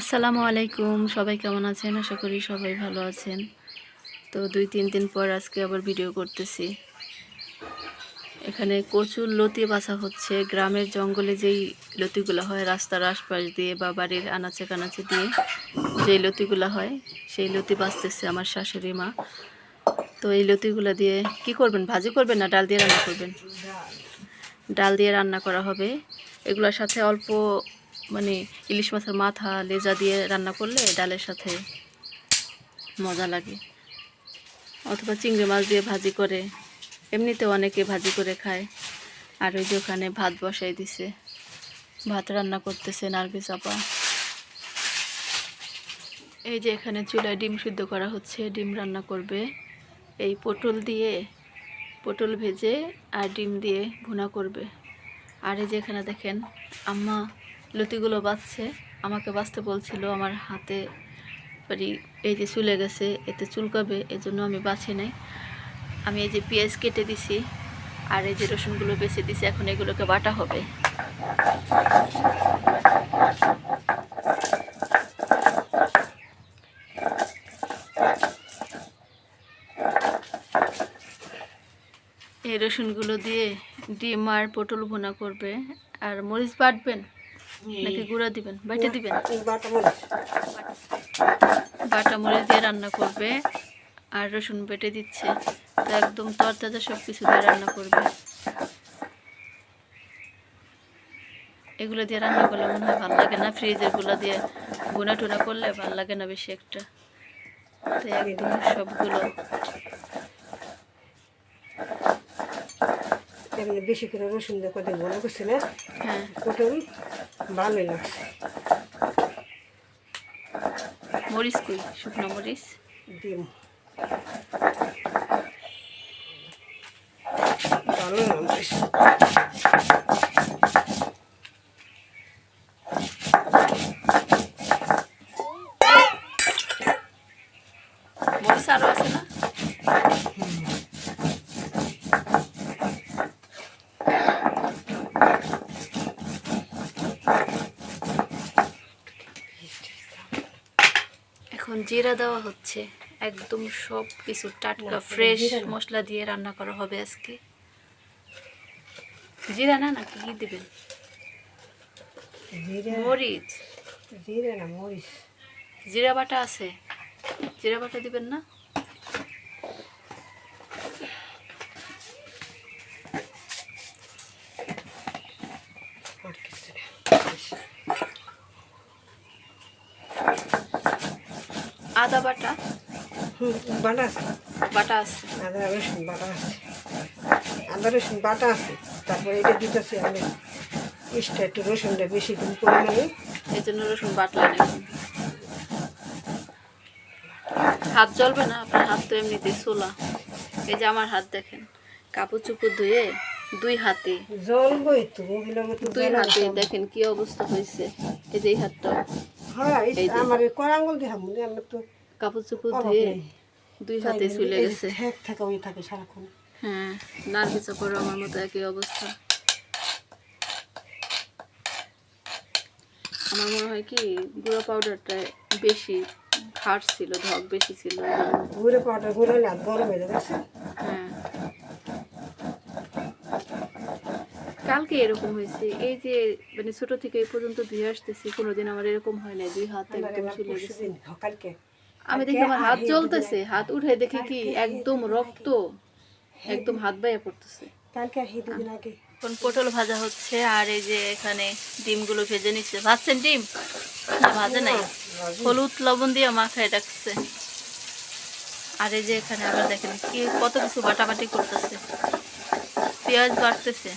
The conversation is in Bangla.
আসসালামু আলাইকুম, সবাই কেমন আছেন? আশা করি সবাই ভালো আছেন। তো দুই তিন দিন পর আজকে আবার ভিডিও করতেছি। এখানে কচুর লতি বাছা হচ্ছে। গ্রামের জঙ্গলে যেই লতিগুলো হয়, রাস্তার আশপাশ দিয়ে বা বাড়ির আনাচে কানাচে দিয়ে যেই লতিগুলো হয়, সেই লতি বাঁচতেছে আমার শাশুড়ি মা। তো এই লতিগুলো দিয়ে কি করবেন? ভাজি করবেন না ডাল দিয়ে রান্না করবেন? ডাল দিয়ে রান্না করা হবে। এগুলোর সাথে অল্প মানে ইলিশ মাছের মাথা, লেজা দিয়ে রান্না করলে ডালের সাথে মজা লাগে। অথবা চিংড়ি মাছ দিয়ে ভাজি করে, এমনিতেও অনেকে ভাজি করে খায়। আর ওই যে ওখানে ভাত বসাই দিছে। ভাত রান্না করতেছে নার্গি চাপা। এই যে এখানে চুলায় ডিম সিদ্ধ করা হচ্ছে, ডিম রান্না করবে। এই পটল দিয়ে পটল ভেজে আর ডিম দিয়ে ভুনা করবে। আর এই যে এখানে দেখেন, আম্মা লতিগুলো বাঁচছে আমাকে বাঁচতে বলছিল, আমার হাতে বাড়ি এই যে চুলে গেছে, এতে চুলকাবে এই জন্য আমি বাছি নাই। আমি এই যে পেঁয়াজ কেটে দিছি আর এই যে রসুনগুলো বেছে দিছি, এখন এগুলোকে বাটা হবে। এই রসুনগুলো দিয়ে ডিম আর পটল ভুনা করবে। আর মরিচ বাটবেন? নাকি গুঁড়া দিবেন? বাইটে দিবেন? বাটা মরিচ। দিয়ে রান্না করবে আর রসুন বেটে দিচ্ছে। তো একদম তরতাজা সব কিছু দিয়ে রান্না করবে। এগুলো দিয়ে রান্না করলে মনে হয় ভালো লাগে না? ফ্রিজেরগুলো দিয়ে গুনা টুনা করলে ভালো লাগে না বেশি একটা? তো একদম সবগুলো। বেশি করে রসুন দিয়ে কদিন মনে করছে না হ্যাঁ। পটল ভালোই লাগছে মরিচ কই? শুকনো মরিচ? ডিম। ভালো না মরিচ মরিচ আরও আছে না এখন জিরা দেওয়া হচ্ছে। একদম সব কিছু টাটকা ফ্রেশ মশলা দিয়ে রান্না করা হবে আজকে। জিরা না নাকি কি দেবেন? মরিচ। জিরা না মরিচ। জিরা বাটা আছে। জিরা বাটা দিবেন না আর কিছু না আদা বাটা। বাটা আছে। বাটা আছে। আদা রসুন বাটা আছে। আদা রসুন বাটা আছে। তারপরে এটা দিতেছি আমি ইস্টা একটু রসুনটা বেশি দিন পরিমাণে। এই জন্য রসুন বাটলেন এখন হাত জ্বলবে না? আপনার হাত তো এমনিতে সোলা এই যে আমার হাত দেখেন কাপড় চুপড় ধুয়ে দুই হাতে। জলবই তো মহিলার মতো দুই হাতে দেখেন কি অবস্থা হয়েছে। এই যে এই হাতটা। হ্যাঁ। আমার আমি তো কাপড় চুপড় ধুয়ে দুই হাতে চলে গেছে। থাকা ওই থাকে সারাক্ষণ। হ্যাঁ নার্গি চাপড় আমার মতো একই অবস্থা। আমার মনে হয় কি গুঁড়ো পাউডারটা বেশি খাট ছিল ধক বেশি ছিল। জন্য। ঘুরে পাউডার ঘুরে না গরম হয়ে হ্যাঁ। কালকে এরকম হয়েছে। এই যে মানে ছোট থেকে এই পর্যন্ত ধুয়ে আসতেছি কোনোদিন আমার এরকম হয় না দুই হাত একদম চলে গেছে। আমি দেখি আমার হাত জ্বলতেছে হাত উঠে দেখি কি একদম রক্ত একদম হাত বাইয়া পড়তেছে। কালকে আর দুদিন আগে। এখন পটল ভাজা হচ্ছে আর এই যে এখানে ডিমগুলো ভেজে নিচ্ছে। ভাজছেন ডিম? না ভাজে নাই। হলুদ লবণ দিয়ে মাখায় রাখছে আর এই যে এখানে আবার দেখেন কি কত কিছু বাটাবাটি করতেছে। পেঁয়াজ বাটতেছে